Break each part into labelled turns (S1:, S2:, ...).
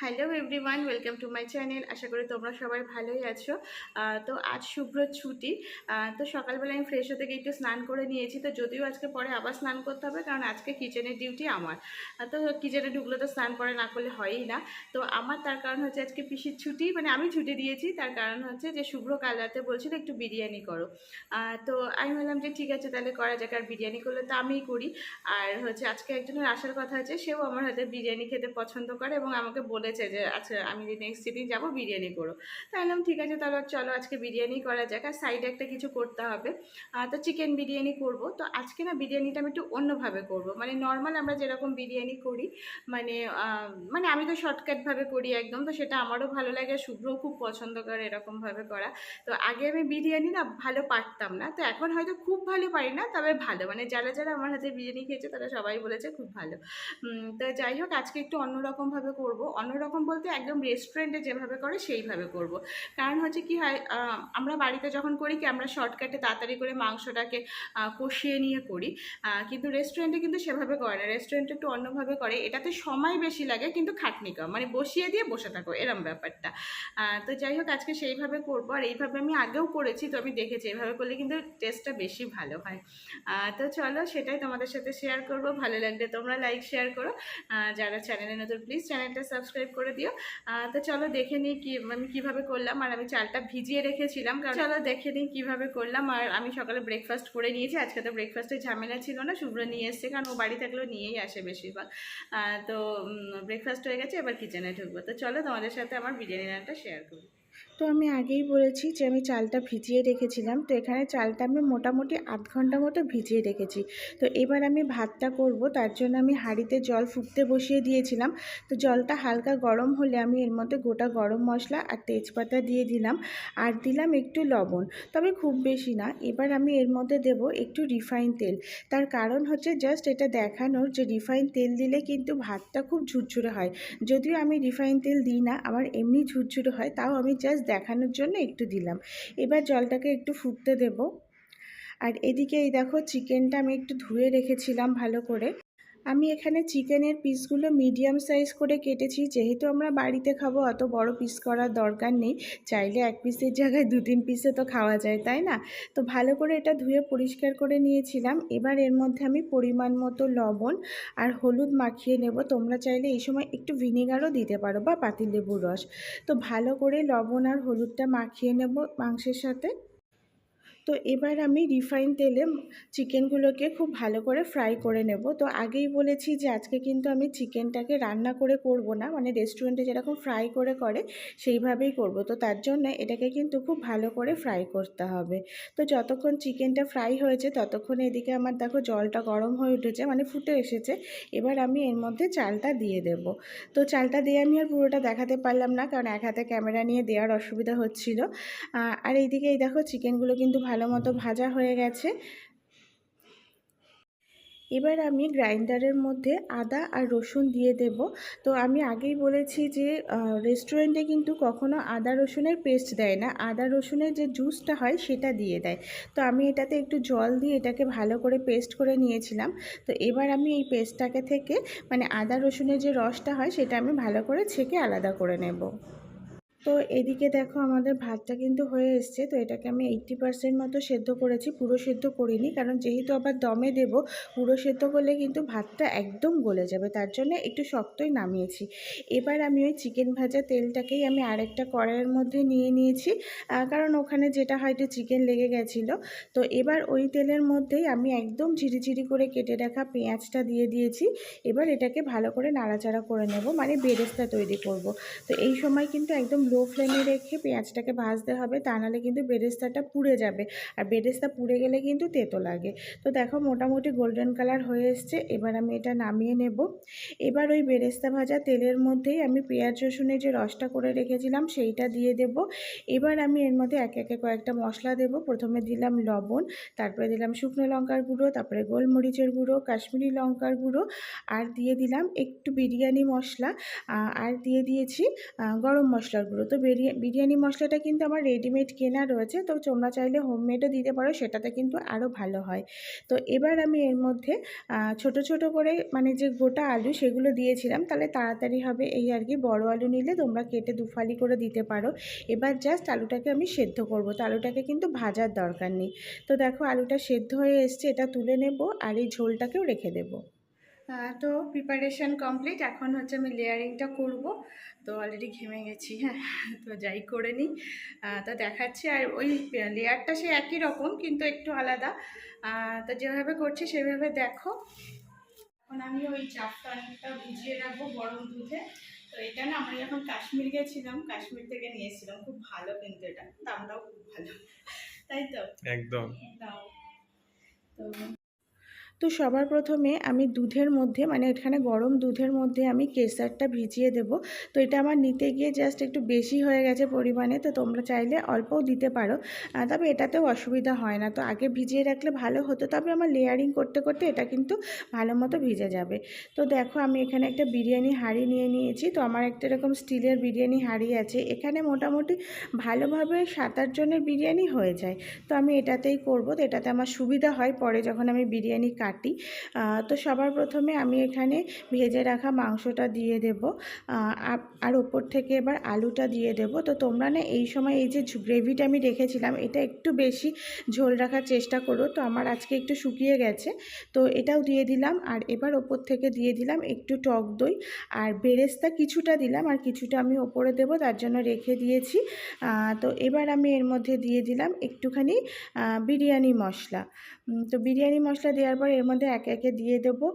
S1: Hello everyone welcome to my channel আশা করি তোমরা সবাই ভালোই আছো। তো আজ শুভ্র ছুটি। তো সকালবেলা আমি ফ্রেশ হতে গিয়ে একটু স্নান করে নিয়েছি। তো যদিও আজকে পরে আবার স্নান করতে হবে, কারণ আজকে কিচেনের ডিউটি আমার। তো কিচেনে ঢুকলে তো স্নান পরে না করলে হয়ই না। তো আমার তার কারণ হচ্ছে আজকে পিসির ছুটি মানে আমি ছুটি দিয়েছি। তার কারণ হচ্ছে যে শুভ্র কাল রাতে বলছিল একটু বিরিয়ানি করো। তো আমি বললাম যে ঠিক আছে, তাহলে করা যাক। আর বিরিয়ানি করলে তো আমিই করি। আর হচ্ছে আজকে একজনের আসার কথা আছে, সেও আমার হাতে বিরিয়ানি খেতে পছন্দ করে এবং আমাকে বলেছে যে আচ্ছা আমি যে নেক্সট যেদিন যাব, বিরিয়ানি করো। তাই বললাম, ঠিক আছে, তাহলে চলো আজকে বিরিয়ানি করা যাক। আর সাইডে একটা কিছু করতে হবে। তো চিকেন বিরিয়ানি করব। তো আজকে না বিরিয়ানিটা আমি একটু অন্যভাবে করব। মানে নর্মাল আমরা যেরকম বিরিয়ানি করি মানে মানে আমি তো শর্টকাটভাবে করি একদম, তো সেটা আমারও ভালো লাগে শুভ্রও খুব পছন্দ করে এরকমভাবে করা। তো আগে আমি বিরিয়ানি না ভালো পারতাম না। তো এখন হয়তো খুব ভালো পারি না, তবে ভালো। মানে যারা যারা আমার হাতে বিরিয়ানি খেয়েছে, তারা সবাই বলেছে খুব ভালো। তো যাই হোক, আজকে একটু অন্যরকমভাবে করব। অন্যরকম বলতে একদম রেস্টুরেন্টে যেভাবে করে সেইভাবে করব। কারণ হচ্ছে কি হয় আমরা বাড়িতে যখন করি কি, আমরা শর্টকাটে তাড়াতাড়ি করে মাংসটাকে কষিয়ে নিয়ে করি। কিন্তু রেস্টুরেন্টে কিন্তু সেভাবে করে না। রেস্টুরেন্টে একটু অন্যভাবে করে। এটাতে সময় বেশি লাগে কিন্তু খাটনি কম। মানে বসিয়ে দিয়ে বসে থাকো, এরম ব্যাপারটা। তো যাই হোক, আজকে সেইভাবে করব। আর এইভাবে আমি আগেও করেছি, তো আমি দেখেছি। এইভাবে করলে কিন্তু টেস্টটা বেশি ভালো হয়। তো চলো সেটাই তোমাদের সাথে শেয়ার করব। ভালো লাগলে তোমরা লাইক শেয়ার করো। যারা চ্যানেলে নতুন প্লিজ চ্যানেলটা সাবস্ক্রাইব করে দিও। তো চলো দেখে নিই কি, আমি কীভাবে করলাম। আর আমি চালটা ভিজিয়ে রেখেছিলাম, কারণ চলো দেখে নিই কীভাবে করলাম। আর আমি সকালে ব্রেকফাস্ট করে নিয়েছি। আজকে তো ব্রেকফাস্টের ঝামেলা ছিল না, শুভ্র নিয়ে এসছে, কারণ ও বাড়ি থাকলেও নিয়েই আসে বেশিরভাগ। তো ব্রেকফাস্ট হয়ে গেছে, এবার কিচেনে ঢুকবো। তো চলো তোমাদের সাথে আমার বিরিয়ানি রান্নাটা শেয়ার করি। তো আমি আগেই বলেছি যে আমি চালটা ভিজিয়ে রেখেছিলাম। তো এখানে চালটা আমি মোটামুটি আধ ঘণ্টা মতো ভিজিয়ে রেখেছি। তো এবার আমি ভাতটা করব। তার জন্য আমি হাঁড়িতে জল ফুটতে বসিয়ে দিয়েছিলাম। তো জলটা হালকা গরম হলে আমি এর মধ্যে গোটা গরম মশলা আর তেজপাতা দিয়ে দিলাম আর দিলাম একটু লবণ। তবে খুব বেশি না। এবার আমি এর মধ্যে দেব একটু রিফাইন তেল। তার কারণ হচ্ছে জাস্ট এটা দেখানোর যে রিফাইন তেল দিলে কিন্তু ভাতটা খুব ঝুরঝুরে হয়। যদিও আমি রিফাইন তেল দিই না, আমার এমনি ঝুরঝুরে হয়, তাও আমি জাস্ট দেখানোর জন্য একটু দিলাম। এবার জলটাকে একটু ফুটতে দেব। আর এদিকে এই দেখো চিকেনটা আমি একটু ধুয়ে রেখেছিলাম ভালো করে। আমি এখানে চিকেনের পিসগুলো মিডিয়াম সাইজ করে কেটেছি। যেহেতু আমরা বাড়িতে খাব, অত বড় পিস করার দরকার নেই। চাইলে এক পিসের জায়গায় দু তিন পিসে তো খাওয়া যায়, তাই না? তো ভালো করে এটা ধুয়ে পরিষ্কার করে নিয়েছিলাম। এবার এর মধ্যে আমি পরিমাণ মতো লবণ আর হলুদ মাখিয়ে নেব। তোমরা চাইলে এই সময় একটু ভিনেগারও দিতে পারো বা পাতিলেবুর রস। তো ভালো করে লবণ আর হলুদটা মাখিয়ে নেব মাংসের সাথে। তো এবার আমি রিফাইন তেলে চিকেনগুলোকে খুব ভালো করে ফ্রাই করে নেব। তো আগেই বলেছি যে আজকে কিন্তু আমি চিকেনটাকে রান্না করে করব না মানে রেস্টুরেন্টে যেরকম ফ্রাই করে করে সেইভাবেই করব। তো তার জন্য এটাকে কিন্তু খুব ভালো করে ফ্রাই করতে হবে। তো যতক্ষণ চিকেনটা ফ্রাই হয়েছে ততক্ষণ এদিকে আমার দেখো জলটা গরম হয়ে উঠেছে মানে ফুটে এসেছে। এবার আমি এর মধ্যে চালটা দিয়ে দেব। তো চালটা দিয়ে আমি আর পুরোটা দেখাতে পারলাম না, কারণ এক হাতে ক্যামেরা নিয়ে দেওয়ার অসুবিধা হচ্ছিল। আর এইদিকে এই দেখো চিকেনগুলো কিন্তু ভালো মতো ভাজা হয়ে গেছে। এবার আমি গ্রাইন্ডারের মধ্যে আদা আর রসুন দিয়ে দেব। তো আমি আগেই বলেছি যে রেস্টুরেন্টে কিন্তু কখনো আদা রসুনের পেস্ট দেয় না। আদা রসুনের যে জুসটা হয় সেটা দিয়ে দেয়। তো আমি এটাতে একটু জল দিয়ে এটাকে ভালো করে পেস্ট করে নিয়েছিলাম। তো এবার আমি এই পেস্টটাকে থেকে মানে আদা রসুনের যে রসটা হয় সেটা আমি ভালো করে ছেঁকে আলাদা করে নেব। তো এদিকে দেখো আমাদের ভাতটা কিন্তু হয়ে এসছে। তো এটাকে আমি এইট্টি পার্সেন্ট মতো সেদ্ধ করেছি, পুরো সেদ্ধ করিনি। কারণ যেহেতু আবার দমে দেব, পুরো সেদ্ধ করলে কিন্তু ভাতটা একদম গলে যাবে। তার জন্য একটু শক্তই নামিয়েছি। এবার আমি ওই চিকেন ভাজা তেলটাকেই আমি আরেকটা কড়াইয়ের মধ্যে নিয়ে নিয়েছি। কারণ ওখানে যেটা হয়তো চিকেন লেগে গেছিল। তো এবার ওই তেলের মধ্যেই আমি একদম ঝিরিঝিরি করে কেটে রাখা পেঁয়াজটা দিয়ে দিয়েছি। এবার এটাকে ভালো করে নাড়াচাড়া করে নেব মানে বেরেস্তা তৈরি করব। তো এই সময় কিন্তু একদম লো ফ্লেমে রেখে পেঁয়াজটাকে ভাজতে হবে, তা নাহলে কিন্তু বেরেস্তাটা পুড়ে যাবে। আর বেরেস্তা পুড়ে গেলে কিন্তু তেতো লাগে। তো দেখো মোটামুটি গোল্ডেন কালার হয়ে এসছে, এবার আমি এটা নামিয়ে নেব। এবার ওই বেরেস্তা ভাজা তেলের মধ্যেই আমি পেঁয়াজ রসুনের যে রসটা করে রেখেছিলাম, সেইটা দিয়ে দেব। এবার আমি এর মধ্যে একে একে কয়েকটা মশলা দেব। প্রথমে দিলাম লবণ, তারপরে দিলাম শুকনো লঙ্কার গুঁড়ো, তারপরে গোলমরিচের গুঁড়ো, কাশ্মীরি লঙ্কার গুঁড়ো, আর দিয়ে দিলাম একটু বিরিয়ানি মশলা আর দিয়ে দিয়েছি গরম মশলার গুঁড়ো। তো বিরিয়া- বিরিয়ানি মশলাটা কিন্তু আমার রেডিমেড কেনা রয়েছে। তো তোমরা চাইলে হোমমেডও দিতে পারো, সেটাতে কিন্তু আরও ভালো হয়। তো এবার আমি এর মধ্যে ছোট ছোট করে মানে যে গোটা আলু সেগুলো দিয়েছিলাম, তাহলে তাড়াতাড়ি হবে এই আর কি। বড় আলু নিলে তোমরা কেটে দুফালি করে দিতে পারো। এবার জাস্ট আলুটাকে আমি সেদ্ধ করব। তো আলুটাকে কিন্তু ভাজার দরকার নেই। তো দেখো আলুটা সেদ্ধ হয়ে এসছে, এটা তুলে নেব আর এই ঝোলটাকেও রেখে দেবো। তো প্রিপারেশন কমপ্লিট এখন হচ্ছে আমি লেয়ারিংটা করব। তো অলরেডি ঘেমে গেছি হ্যাঁ তো যাই করে নিই। তো দেখাচ্ছি। আর ওই লেয়ারটা সে একই রকম কিন্তু একটু আলাদা। তো যেভাবে করছি সেভাবে দেখো। এখন আমি ওই চাপটা ভিজিয়ে রাখব গরম দুধে। তো এটা না আমরা যখন কাশ্মীর গেছিলাম কাশ্মীর থেকে নিয়েছিলাম। খুব ভালো কিন্তু এটা। দামটাও খুব ভালো। তাই তো?
S2: একদম।
S1: তো তো সবার প্রথমে আমি দুধের মধ্যে মানে এখানে গরম দুধের মধ্যে আমি কেসারটা ভিজিয়ে দেব। তো এটা আমার নিতে গিয়ে জাস্ট একটু বেশি হয়ে গেছে পরিমাণে, তো তোমরা চাইলে অল্পও দিতে পারো। তবে এটাতেও অসুবিধা হয় না। তো আগে ভিজিয়ে রাখলে ভালো হতো, তবে আমার লেয়ারিং করতে করতে এটা কিন্তু ভালো মতো ভিজে যাবে। তো দেখো আমি এখানে একটা বিরিয়ানি হাঁড়ি নিয়ে নিয়েছি। তো আমার একটা এরকম স্টিলের বিরিয়ানি হাঁড়ি আছে। এখানে মোটামুটি ভালোভাবে সাত আট জনের বিরিয়ানি হয়ে যায়। তো আমি এটাতেই করব। তো এটাতে আমার সুবিধা হয়। পরে যখন আমি বিরিয়ানি কাটি তো সবার প্রথমে আমি এখানে ভেজে রাখা মাংসটা দিয়ে দেব। আর- ওপর থেকে এবার আলুটা দিয়ে দেব। তো তোমরা না এই সময় এই যে গ্রেভিটা আমি রেখেছিলাম, এটা একটু বেশি ঝোল রাখার চেষ্টা করো। তো আমার আজকে একটু শুকিয়ে গেছে। তো এটাও দিয়ে দিলাম, আর এবার ওপর থেকে দিয়ে দিলাম একটু টক দই। আর বেরেস্তা কিছুটা দিলাম, আর কিছুটা আমি ওপরে দেবো, তার জন্য রেখে দিয়েছি। তো এবার আমি এর মধ্যে দিয়ে দিলাম একটুখানি বিরিয়ানি মশলা। তো বিরিয়ানি মশলা দেওয়ার পর এর মধ্যে একে একে দিয়ে দেবো।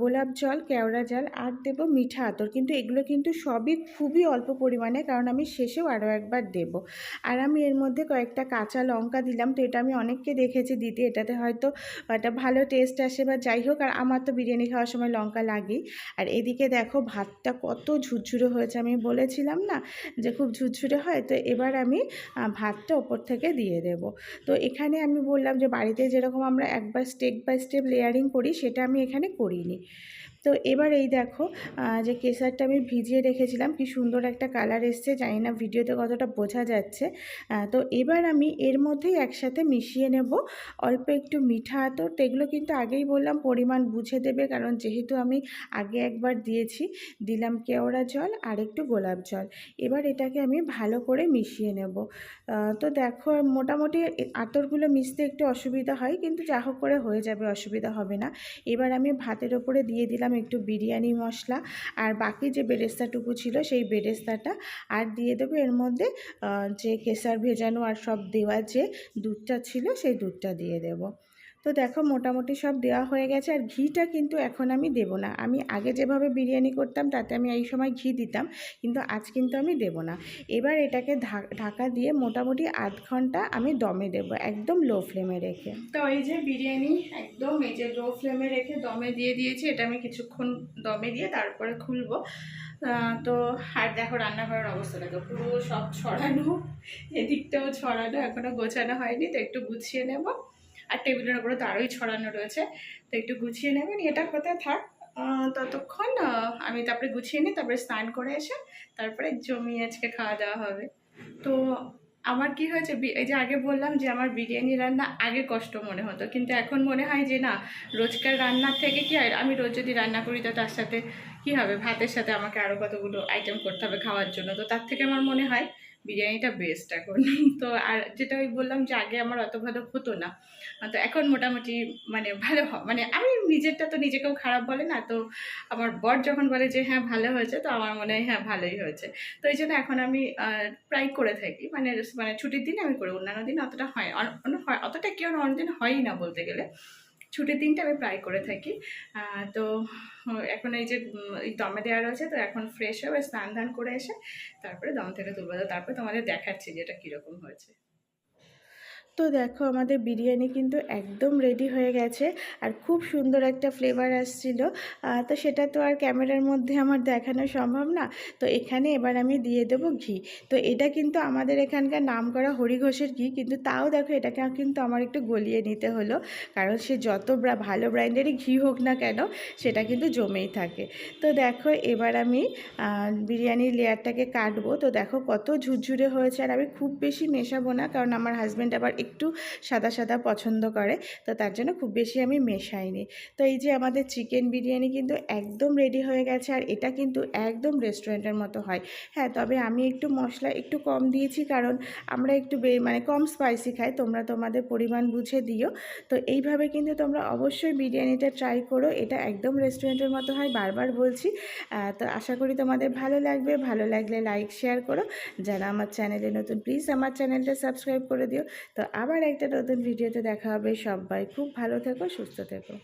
S1: গোলাপ জল, কেওড়া জল, আর দেবো মিঠা আতর। কিন্তু এগুলো কিন্তু সবই খুবই অল্প পরিমাণে, কারণ আমি শেষেও আরও একবার দেব। আর আমি এর মধ্যে কয়েকটা কাঁচা লঙ্কা দিলাম। তো এটা আমি অনেককে দেখেছি দিতে। এটাতে হয়তো একটা ভালো টেস্ট আসে বা যাই হোক, আর আমার তো বিরিয়ানি খাওয়ার সময় লঙ্কা লাগেই। আর এদিকে দেখো ভাতটা কত ঝুরঝুরে হয়েছে। আমি বলেছিলাম না যে খুব ঝুরঝুরে হয়? তো এবার আমি ভাতটা ওপর থেকে দিয়ে দেব। তো এখানে আমি বললাম যে বাড়িতে যেরকম আমরা একবার স্টেপ বাই স্টেপ লেয়ারিং করি, সেটা আমি এখানে করিনি। তো এবার এই দেখো যে কেসারটা আমি ভিজিয়ে রেখেছিলাম, কি সুন্দর একটা কালার এসছে, জানি না ভিডিওতে কতটা বোঝা যাচ্ছে। তো এবার আমি এর মধ্যেই একসাথে মিশিয়ে নেব। অল্প একটু মিঠা তো এগুলো কিন্তু আগেই বললাম, পরিমাণ বুঝে দেবে, কারণ যেহেতু আমি আগে একবার দিয়েছি, দিলাম কেওড়া জল আর একটু গোলাপ জল। এবার এটাকে আমি ভালো করে মিশিয়ে নেব। তো দেখো, মোটামুটি আতরগুলো মিশতে একটু অসুবিধা হয়, কিন্তু যা হোক করে হয়ে যাবে অসুবিধা হবে না। এবার আমি ভাতের ওপরে দিয়ে দিলাম একটু বিরিয়ানি মশলা আর বাকি যে বেরেস্তাটুকু ছিল সেই বেরেস্তাটা আর দিয়ে দেবো এর মধ্যে যে কেসার ভেজানো আর সব দেওয়া যে দুধটা ছিল সেই দুধটা দিয়ে দেব। তো দেখো মোটামুটি সব দেওয়া হয়ে গেছে আর ঘিটা কিন্তু এখন আমি দেব না। আমি আগে যেভাবে বিরিয়ানি করতাম তাতে আমি এই সময় ঘি দিতাম, কিন্তু আজ কিন্তু আমি দেব না। এবার এটাকে ঢাকা দিয়ে মোটামুটি আধ ঘণ্টা আমি দমে দেব, একদম লো ফ্লেমে রেখে। তো এই যে বিরিয়ানি একদম এই যে লো ফ্লেমে রেখে দমে দিয়ে দিয়েছি, এটা আমি কিছুক্ষণ দমে দিয়ে তারপরে খুলবো। তো আর দেখো রান্নাঘরের অবস্থা, দেখো পুরো সব ছড়ানো, এদিকটাও ছড়ানো, এখনও গোছানো হয়নি, তো একটু গুছিয়ে নেব। আর টেবিলের উপরে তো আরোই ছড়ানো রয়েছে। তো একটু গুছিয়ে নেবেন এটা কোথায় থাক। ততক্ষণ আমি তারপরে গুছিয়ে নিই, তারপরে স্নান করে এসে তারপরে জমিয়ে আজকে খাওয়া দাওয়া হবে। তো আমার কি হয়েছে এই যে আগে বললাম যে আমার বিরিয়ানি রান্না আগে কষ্ট মনে হতো, কিন্তু এখন মনে হয় যে না, রোজকার রান্নার থেকে কি হয়, আমি রোজ যদি রান্না করি তো তার সাথে কি হবে? ভাতের সাথে আমাকে আরও কতগুলো আইটেম করতে হবে খাওয়ার জন্য। তো তার থেকে আমার মনে হয় বিরিয়ানিটা বেস্ট এখন। তো আর যেটা ওই বললাম যে আগে আমার অত ভালো হতো না। তো এখন মোটামুটি মানে ভালো মানে আমি নিজেরটা তো নিজেকেও খারাপ বলে না, তো আমার বর যখন বলে যে হ্যাঁ ভালো হয়েছে, তো আমার মনে হয় হ্যাঁ ভালোই হয়েছে। তো এই জন্য এখন আমি প্রায় করে থাকি। মানে মানে ছুটির দিনে আমি করি, অন্যান্য দিন অতটা হয় হয় অতটা কেউ অন্য দিন হয়ই না বলতে গেলে। ছুটির দিনটা আমি প্রায় করে থাকি। তো এখন এই যে দমে দেওয়া রয়েছে, তো এখন ফ্রেশ হয়ে স্নান ধান করে এসে তারপরে দম থেকে তুলবো। তারপরে তোমাদের দেখাচ্ছি যে এটা কীরকম হয়েছে। তো দেখো আমাদের বিরিয়ানি কিন্তু একদম রেডি হয়ে গেছে আর খুব সুন্দর একটা ফ্লেভার আসছিল। তো সেটা তো আর ক্যামেরার মধ্যে আমার দেখানো সম্ভব না। তো এখানে এবার আমি দিয়ে দেবো ঘি। তো এটা কিন্তু আমাদের এখানকার নাম করা হরিঘোষের ঘি, কিন্তু তাও দেখো এটাকে কিন্তু আমার একটু গলিয়ে নিতে হলো। কারণ সে যত ভালো ব্র্যান্ডেরই ঘি হোক না কেন, সেটা কিন্তু জমেই থাকে। তো দেখো এবার আমি বিরিয়ানির লেয়ারটাকে কাটবো। তো দেখো কত ঝুরঝুরে হয়েছে আর আমি খুব বেশি মেশাবো না, কারণ আমার হাজব্যান্ড আবার একটু সাদা সাদা পছন্দ করে, তো তার জন্য খুব বেশি আমি মেশাইনি। তো এই যে আমাদের চিকেন বিরিয়ানি কিন্তু একদম রেডি হয়ে গেছে আর এটা কিন্তু একদম রেস্টুরেন্টের মতো হয়। হ্যাঁ তবে আমি একটু মশলা একটু কম দিয়েছি কারণ আমরা একটু মানে কম স্পাইসি খাই, তোমরা তোমাদের পরিমাণ বুঝে দিও। তো এইভাবে কিন্তু তোমরা অবশ্যই বিরিয়ানিটা ট্রাই করো, এটা একদম রেস্টুরেন্টের মতো হয়, বারবার বলছি। তো আশা করি তোমাদের ভালো লাগবে, ভালো লাগলে লাইক শেয়ার করো। যারা আমার চ্যানেলে নতুন প্লিজ আমার চ্যানেলটা সাবস্ক্রাইব করে দিও। তো আবার একটা নতুন ভিডিওতে দেখা হবে। সবাই খুব ভালো থেকো সুস্থ থেকো।